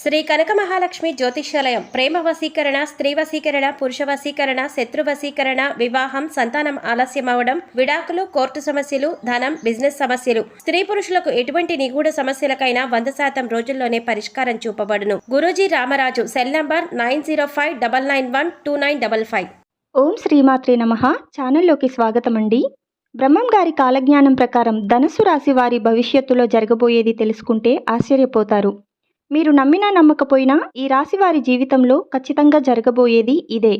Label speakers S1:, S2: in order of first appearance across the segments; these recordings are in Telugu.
S1: శ్రీ కనక మహాలక్ష్మి జ్యోతిష్యాలయం. ప్రేమ వశీకరణ స్త్రీ వశీకరణ పురుష వశీకరణ శత్రు వశీకరణ వివాహం సంతానం ఆలస్యం అవడం విడాకులు కోర్టు సమస్యలు ధనం బిజినెస్ సమస్యలు. స్త్రీ పురుషులకు ఎటువంటి నిగూఢ సమస్యలకైనా వంద శాతం రోజుల్లోనే పరిష్కారం చూపబడును. Guruji Ramaraju cell number nine zero five double nine one two nine double five.
S2: Om శ్రీమాత్రే నమ. ఛానల్లోకి స్వాగతం అండి బ్రహ్మం గారి కాలజ్ఞానం ప్రకారం ధనుసు రాశి వారి భవిష్యత్తులో జరగబోయేది తెలుసుకుంటే ఆశ్చర్యపోతారు. మీరు నమ్మినా నమ్మకపోయినా ఈ రాశి వారి జీవితంలో ఖచ్చితంగా జరగబోయేది ఇదే.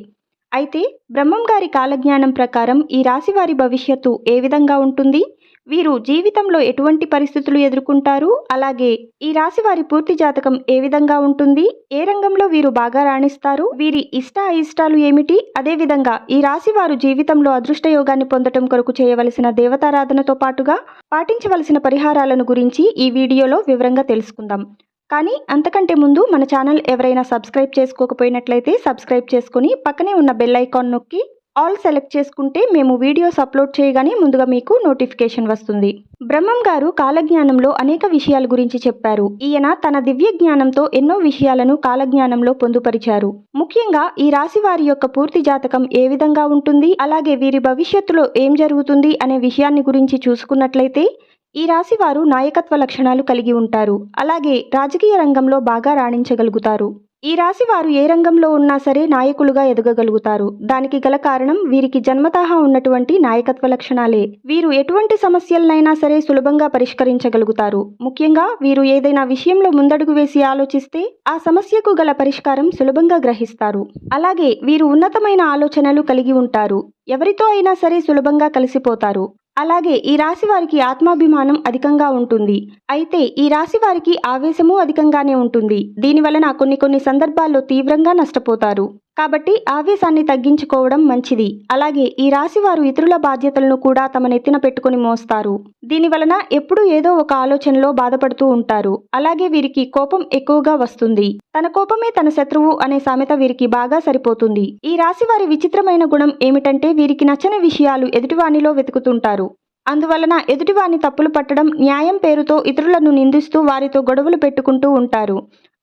S2: అయితే బ్రహ్మం గారి కాలజ్ఞానం ప్రకారం ఈ రాశి వారి భవిష్యత్తు ఏ విధంగా ఉంటుంది? వీరు జీవితంలో ఎటువంటి పరిస్థితులు ఎదుర్కొంటారు? అలాగే ఈ రాశి వారి పూర్తి జాతకం ఏ విధంగా ఉంటుంది? ఏ రంగంలో వీరు బాగా రాణిస్తారు? వీరి ఇష్ట అయిష్టాలు ఏమిటి? అదేవిధంగా ఈ రాశి వారు జీవితంలో అదృష్ట యోగాన్ని పొందటం కొరకు చేయవలసిన దేవతారాధనతో పాటుగా పాటించవలసిన పరిహారాలను గురించి ఈ వీడియోలో వివరంగా తెలుసుకుందాం. కానీ అంతకంటే ముందు మన ఛానల్ ఎవరైనా సబ్స్క్రైబ్ చేసుకోకపోయినట్లయితే సబ్స్క్రైబ్ చేసుకుని పక్కనే ఉన్న బెల్ ఐకాన్ నొక్కి ఆల్ సెలెక్ట్ చేసుకుంటే మేము వీడియోస్ అప్లోడ్ చేయగానే ముందుగా మీకు నోటిఫికేషన్ వస్తుంది. బ్రహ్మం గారు కాలజ్ఞానంలో అనేక విషయాల గురించి చెప్పారు. ఈయన తన దివ్య జ్ఞానంతో ఎన్నో విషయాలను కాలజ్ఞానంలో పొందుపరిచారు. ముఖ్యంగా ఈ రాశి వారి యొక్క పూర్తి జాతకం ఏ విధంగా ఉంటుంది? అలాగే వీరి భవిష్యత్తులో ఏం జరుగుతుంది? అనే విషయాన్ని గురించి చూసుకున్నట్లయితే ఈ రాశి వారు నాయకత్వ లక్షణాలు కలిగి ఉంటారు. అలాగే రాజకీయ రంగంలో బాగా రాణించగలుగుతారు. ఈ రాశి వారు ఏ రంగంలో ఉన్నా సరే నాయకులుగా ఎదగగలుగుతారు. దానికి గల కారణం వీరికి జన్మతహా ఉన్నటువంటి నాయకత్వ లక్షణాలే. వీరు ఎటువంటి సమస్యలనైనా సరే సులభంగా పరిష్కరించగలుగుతారు. ముఖ్యంగా వీరు ఏదైనా విషయంలో ముందడుగు వేసి ఆలోచిస్తే ఆ సమస్యకు గల పరిష్కారం సులభంగా గ్రహిస్తారు. అలాగే వీరు ఉన్నతమైన ఆలోచనలు కలిగి ఉంటారు. ఎవరితో అయినా సరే సులభంగా కలిసిపోతారు. అలాగే ఈ రాశి వారికి ఆత్మాభిమానం అధికంగా ఉంటుంది. అయితే ఈ రాశి వారికి ఆవేశము అధికంగానే ఉంటుంది. దీని వలన కొన్ని కొన్ని సందర్భాల్లో తీవ్రంగా నష్టపోతారు. కాబట్టి ఆవేశాన్ని తగ్గించుకోవడం మంచిది. అలాగే ఈ రాశి వారు ఇతరుల బాధ్యతలను కూడా తమ నెత్తిన పెట్టుకుని మోస్తారు. దీని వలన ఎప్పుడూ ఏదో ఒక ఆలోచనలో బాధపడుతూ ఉంటారు. అలాగే వీరికి కోపం ఎక్కువగా వస్తుంది. తన కోపమే తన శత్రువు అనే సామెత వీరికి బాగా సరిపోతుంది. ఈ రాశి వారి విచిత్రమైన గుణం ఏమిటంటే వీరికి నచ్చని విషయాలు ఎదుటివానిలో వెతుకుతుంటారు. అందువలన ఎదుటివాని తప్పులు పట్టడం న్యాయం పేరుతో ఇతరులను నిందిస్తూ వారితో గొడవలు పెట్టుకుంటూ ఉంటారు.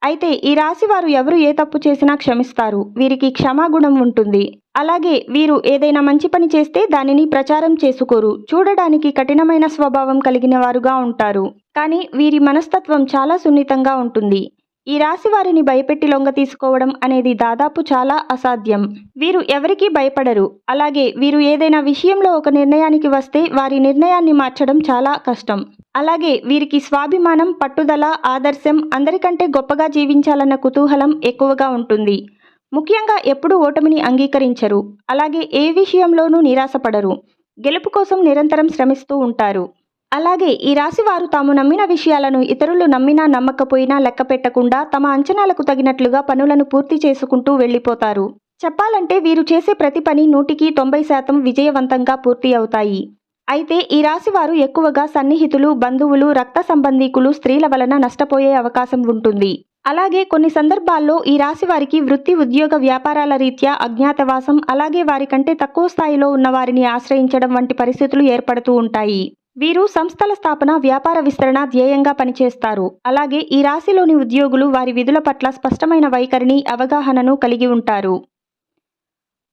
S2: అయితే ఈ రాశి వారు ఎవరు ఏ తప్పు చేసినా క్షమిస్తారు. వీరికి క్షమాగుణం ఉంటుంది. అలాగే వీరు ఏదైనా మంచి పని చేస్తే దానిని ప్రచారం చేసుకోరు. చూడడానికి కఠినమైన స్వభావం కలిగిన వారుగా ఉంటారు. కానీ వీరి మనస్తత్వం చాలా సున్నితంగా ఉంటుంది. ఈ రాశి వారిని భయపెట్టి లొంగ తీసుకోవడం అనేది దాదాపు చాలా అసాధ్యం. వీరు ఎవరికీ భయపడరు. అలాగే వీరు ఏదైనా విషయంలో ఒక నిర్ణయానికి వస్తే వారి నిర్ణయాన్ని మార్చడం చాలా కష్టం. అలాగే వీరికి స్వాభిమానం పట్టుదల ఆదర్శం అందరికంటే గొప్పగా జీవించాలన్న కుతూహలం ఎక్కువగా ఉంటుంది. ముఖ్యంగా ఎప్పుడూ ఓటమిని అంగీకరించరు. అలాగే ఏ విషయంలోనూ నిరాశపడరు. గెలుపు కోసం నిరంతరం శ్రమిస్తూ ఉంటారు. అలాగే ఈ రాశి వారు తాము నమ్మిన విషయాలను ఇతరులు నమ్మినా నమ్మకపోయినా లెక్క పెట్టకుండా తమ అంచనాలకు తగినట్లుగా పనులను పూర్తి చేసుకుంటూ వెళ్ళిపోతారు. చెప్పాలంటే వీరు చేసే ప్రతి పని నూటికి తొంభై శాతం విజయవంతంగా పూర్తి అవుతాయి. అయితే ఈ రాశి వారు ఎక్కువగా సన్నిహితులు బంధువులు రక్త సంబంధీకులు స్త్రీల వలన నష్టపోయే అవకాశం ఉంటుంది. అలాగే కొన్ని సందర్భాల్లో ఈ రాశి వారికి వృత్తి ఉద్యోగ వ్యాపారాల రీత్యా అజ్ఞాతవాసం అలాగే వారికంటే తక్కువ స్థాయిలో ఉన్న వారిని ఆశ్రయించడం వంటి పరిస్థితులు ఏర్పడుతూ ఉంటాయి. వీరు సంస్థల స్థాపన వ్యాపార విస్తరణ ధ్యేయంగా పనిచేస్తారు. అలాగే ఈ రాశిలోని ఉద్యోగులు వారి విధుల పట్ల స్పష్టమైన వైఖరిని అవగాహనను కలిగి ఉంటారు.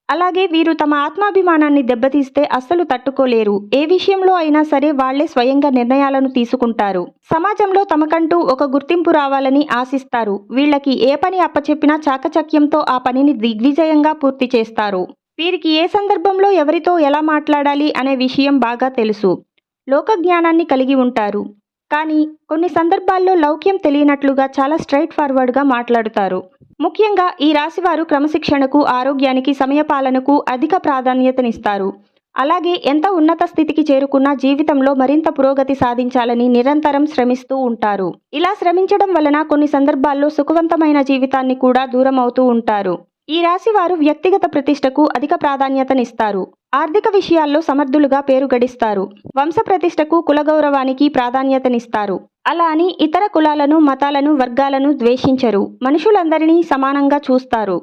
S2: అలాగే వీరు తమ ఆత్మాభిమానాన్ని దెబ్బతీస్తే అస్సలు తట్టుకోలేరు. ఏ విషయంలో అయినా సరే వాళ్ళే స్వయంగా నిర్ణయాలను తీసుకుంటారు. సమాజంలో తమకంటూ ఒక గుర్తింపు రావాలని ఆశిస్తారు. వీళ్ళకి ఏ పని అప్పచెప్పినా చాకచక్యంతో ఆ పనిని దిగ్విజయంగా పూర్తి చేస్తారు. వీరికి ఏ సందర్భంలో ఎవరితో ఎలా మాట్లాడాలి అనే విషయం బాగా తెలుసు. లోక జ్ఞానాన్ని కలిగి ఉంటారు. కానీ కొన్ని సందర్భాల్లో లౌక్యం తెలియనట్లుగా చాలా స్ట్రైట్ ఫార్వర్డ్గా మాట్లాడుతారు. ముఖ్యంగా ఈ రాశివారు క్రమశిక్షణకు ఆరోగ్యానికి సమయపాలనకు అధిక ప్రాధాన్యతనిస్తారు. అలాగే ఎంత ఉన్నత స్థితికి చేరుకున్నా జీవితంలో మరింత పురోగతి సాధించాలని నిరంతరం శ్రమిస్తూ ఉంటారు. ఇలా శ్రమించడం వలన కొన్ని సందర్భాల్లో సుఖవంతమైన జీవితాన్ని కూడా దూరం అవుతూ ఉంటారు. ఈ రాశివారు వ్యక్తిగత ప్రతిష్టకు అధిక ప్రాధాన్యతనిస్తారు. ఆర్థిక విషయాల్లో సమర్థులుగా పేరు గడిస్తారు. వంశ ప్రతిష్టకు కులగౌరవానికి ప్రాధాన్యతనిస్తారు. అలా అని ఇతర కులాలను మతాలను వర్గాలను ద్వేషించరు. మనుషులందరినీ సమానంగా చూస్తారు.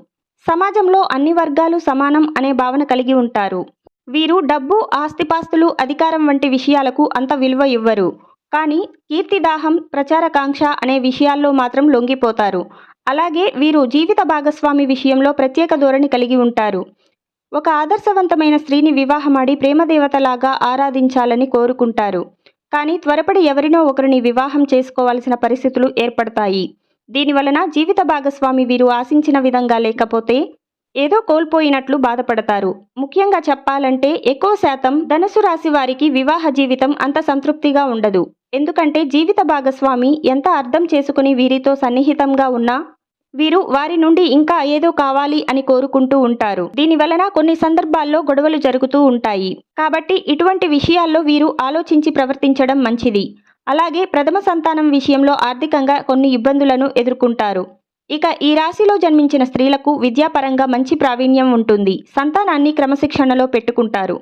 S2: సమాజంలో అన్ని వర్గాలు సమానం అనే భావన కలిగి ఉంటారు. వీరు డబ్బు ఆస్తిపాస్తులు అధికారం వంటి విషయాలకు అంత విలువ ఇవ్వరు. కానీ కీర్తిదాహం ప్రచారకాంక్ష అనే విషయాల్లో మాత్రం లొంగిపోతారు. అలాగే వీరు జీవిత భాగస్వామి విషయంలో ప్రత్యేక ధోరణి కలిగి ఉంటారు. ఒక ఆదర్శవంతమైన స్త్రీని వివాహమాడి ప్రేమదేవతలాగా ఆరాధించాలని కోరుకుంటారు. కానీ త్వరపడి ఎవరినో ఒకరిని వివాహం చేసుకోవాల్సిన పరిస్థితులు ఏర్పడతాయి. దీనివలన జీవిత భాగస్వామి వీరు ఆశించిన విధంగా లేకపోతే ఏదో కోల్పోయినట్లు బాధపడతారు. ముఖ్యంగా చెప్పాలంటే ఎక్కువ శాతం ధనుసు రాశి వారికి వివాహ జీవితం అంత సంతృప్తిగా ఉండదు. ఎందుకంటే జీవిత భాగస్వామి ఎంత అర్థం చేసుకుని వీరితో సన్నిహితంగా ఉన్నా వీరు వారి నుండి ఇంకా ఏదో కావాలి అని కోరుకుంటూ ఉంటారు. దీని వలన కొన్ని సందర్భాల్లో గొడవలు జరుగుతూ ఉంటాయి. కాబట్టి ఇటువంటి విషయాల్లో వీరు ఆలోచించి ప్రవర్తించడం మంచిది. అలాగే ప్రథమ సంతానం విషయంలో ఆర్థికంగా కొన్ని ఇబ్బందులను ఎదుర్కొంటారు. ఇక ఈ రాశిలో జన్మించిన స్త్రీలకు విద్యాపరంగా మంచి ప్రావీణ్యం ఉంటుంది. సంతానాన్ని క్రమశిక్షణలో పెట్టుకుంటారు.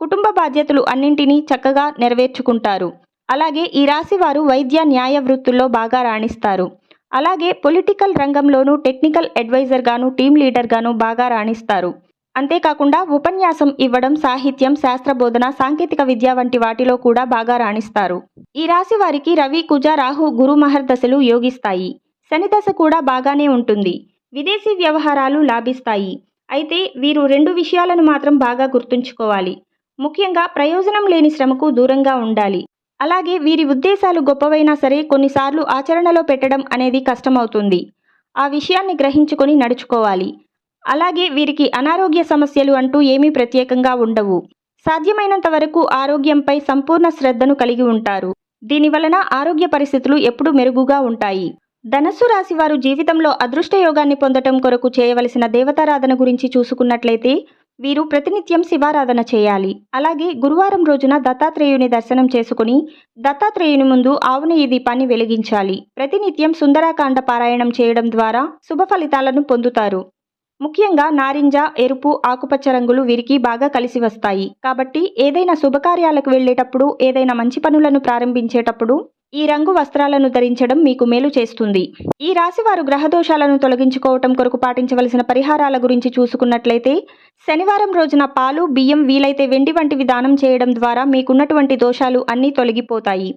S2: కుటుంబ బాధ్యతలు అన్నింటినీ చక్కగా నెరవేర్చుకుంటారు. అలాగే ఈ రాశి వారు వైద్య న్యాయ వృత్తుల్లో బాగా రాణిస్తారు. అలాగే పొలిటికల్ రంగంలోనూ టెక్నికల్ అడ్వైజర్గాను టీం లీడర్గాను బాగా రాణిస్తారు. అంతేకాకుండా ఉపన్యాసం ఇవ్వడం సాహిత్యం శాస్త్రబోధన సాంకేతిక విద్య వంటి వాటిలో కూడా బాగా రాణిస్తారు. ఈ రాశి వారికి రవి కుజ రాహు గురు మహర్దశలు యోగిస్తాయి. శనిదశ కూడా బాగానే ఉంటుంది. విదేశీ వ్యవహారాలు లాభిస్తాయి. అయితే వీరు రెండు విషయాలను మాత్రం బాగా గుర్తుంచుకోవాలి. ముఖ్యంగా ప్రయోజనం లేని శ్రమకు దూరంగా ఉండాలి. అలాగే వీరి ఉద్దేశాలు గొప్పవైనా సరే కొన్నిసార్లు ఆచరణలో పెట్టడం అనేది కష్టమవుతుంది. ఆ విషయాన్ని గ్రహించుకొని నడుచుకోవాలి. అలాగే వీరికి అనారోగ్య సమస్యలు అంటూ ఏమీ ప్రత్యేకంగా ఉండవు. సాధ్యమైనంత వరకు ఆరోగ్యంపై సంపూర్ణ శ్రద్ధను కలిగి ఉంటారు. దీనివలన ఆరోగ్య పరిస్థితులు ఎప్పుడూ మెరుగుగా ఉంటాయి. ధనస్సు రాశి వారు జీవితంలో అదృష్ట యోగాన్ని పొందటం కొరకు చేయవలసిన దేవతారాధన గురించి చూసుకున్నట్లయితే వీరు ప్రతినిత్యం శివారాధన చేయాలి. అలాగే గురువారం రోజున దత్తాత్రేయుని దర్శనం చేసుకుని దత్తాత్రేయుని ముందు ఆవుని ఈ దీపాన్ని వెలిగించాలి. ప్రతినిత్యం సుందరాకాండ పారాయణం చేయడం ద్వారా శుభ ఫలితాలను పొందుతారు. ముఖ్యంగా నారింజ ఎరుపు ఆకుపచ్చ రంగులు వీరికి బాగా కలిసి వస్తాయి. కాబట్టి ఏదైనా శుభకార్యాలకు వెళ్ళేటప్పుడు ఏదైనా మంచి పనులను ప్రారంభించేటప్పుడు ఈ రంగు వస్త్రాలను ధరించడం మీకు మేలు చేస్తుంది. ఈ రాశి వారు గ్రహదోషాలను తొలగించుకోవటం కొరకు పాటించవలసిన పరిహారాల గురించి చూసుకున్నట్లయితే శనివారం రోజున పాలు బియ్యం వీలైతే వెండి వంటివి దానం చేయడం ద్వారా మీకున్నటువంటి దోషాలు అన్నీ తొలగిపోతాయి.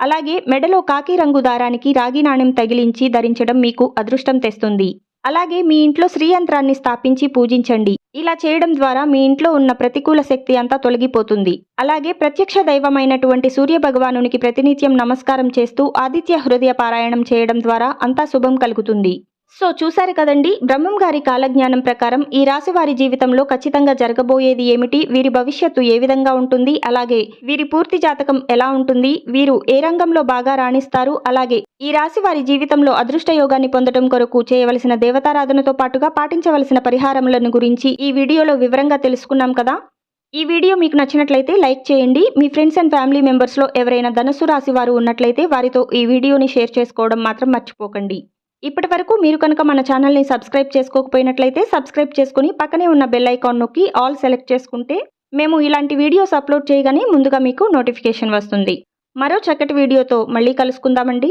S2: అలాగే మెడలో కాకి రంగు దారానికి రాగి నాణెం తగిలించి ధరించడం మీకు అదృష్టం తెస్తుంది. అలాగే మీ ఇంట్లో శ్రీయంత్రాన్ని స్థాపించి పూజించండి. ఇలా చేయడం ద్వారా మీ ఇంట్లో ఉన్న ప్రతికూల శక్తి అంతా తొలగిపోతుంది. అలాగే ప్రత్యక్ష దైవమైనటువంటి సూర్య భగవానునికి ప్రతినిత్యం నమస్కారం చేస్తూ ఆదిత్య హృదయ పారాయణం చేయడం ద్వారా అంతా శుభం కలుగుతుంది. సో చూశారు కదండి బ్రహ్మం గారి కాలజ్ఞానం ప్రకారం ఈ రాశి వారి జీవితంలో ఖచ్చితంగా జరగబోయేది ఏమిటి? వీరి భవిష్యత్తు ఏ విధంగా ఉంటుంది? అలాగే వీరి పూర్తి జాతకం ఎలా ఉంటుంది? వీరు ఏ రంగంలో బాగా రాణిస్తారు? అలాగే ఈ రాశి వారి జీవితంలో అదృష్ట యోగాన్ని పొందడం కొరకు చేయవలసిన దేవతారాధనతో పాటుగా పాటించవలసిన పరిహారములను గురించి ఈ వీడియోలో వివరంగా తెలుసుకున్నాం కదా. ఈ వీడియో మీకు నచ్చినట్లయితే లైక్ చేయండి. మీ ఫ్రెండ్స్ అండ్ ఫ్యామిలీ మెంబర్స్లో ఎవరైనా ధనుసు రాశి వారు ఉన్నట్లయితే వారితో ఈ వీడియోని షేర్ చేసుకోవడం మాత్రం మర్చిపోకండి. ఇప్పటి వరకు మీరు కనుక మన ఛానల్ని సబ్స్క్రైబ్ చేసుకోకపోయినట్లయితే సబ్స్క్రైబ్ చేసుకుని పక్కనే ఉన్న బెల్ ఐకాన్ నొక్కి ఆల్ సెలెక్ట్ చేసుకుంటే మేము ఇలాంటి వీడియోస్ అప్లోడ్ చేయగానే ముందుగా మీకు నోటిఫికేషన్ వస్తుంది. మరో చక్కటి వీడియోతో మళ్ళీ కలుసుకుందామండి.